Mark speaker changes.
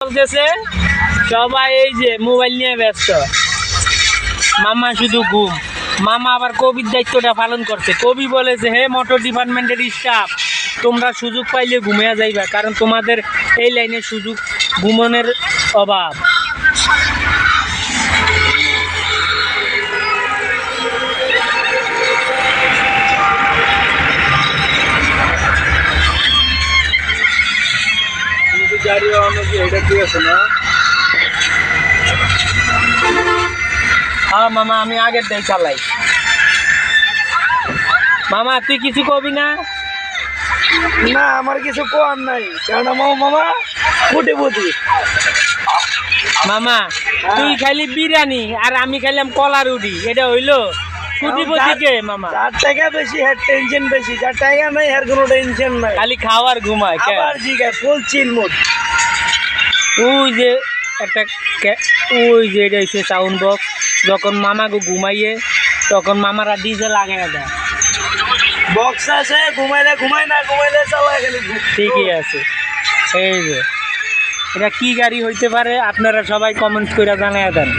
Speaker 1: চলতেছে সবাই এই যে মোবাইল নিয়ে ব্যস্ত। মামা শুধু ঘুম। মামা আবার কবির দায়িত্বটা পালন করছে। কবি বলেছে, হে মোটর ডিপার্টমেন্টের স্টাফ তোমরা সুযোগ পাইলে ঘুমিয়ে যাইবা, কারণ তোমাদের এই লাইনে সুযোগ ঘুমনের অভাব। গাড়ি এটা কি আছে না? হ্যাঁ মামা আমি আগের দেই চালাই। মামা তুই কিছু কবি না?
Speaker 2: না আমার কিছু কোয়ার নাই। কারণ আমার মামা ফুটে বুঝি
Speaker 1: মামা তুই খালি বিরিয়ানি আর আমি খাইলাম কলা রুটি এটা হইল মামা।
Speaker 2: যার টাকা বেশি হ্যার টেনশন বেশি। যার টাকা নাই হ্যার কোনো টেনশন নাই।
Speaker 1: খালি খাওয়ার ঘুমায় কে?
Speaker 2: আবার জিগা ফুল চিল মুড
Speaker 1: ওই যে একটা ওই যে এটা হচ্ছে সাউন্ড বক্স যখন মামাকে ঘুমাইয়ে তখন মামারা ডিজে লাগাই দেয়।
Speaker 2: বক্স আছে ঘুমাইলে ঘুমাই না ঘুমাইলে চালা
Speaker 1: ঠিকই আছে। এই যে এটা কি গাড়ি হইতে পারে আপনারা সবাই কমেন্ট করে জানাই দেন।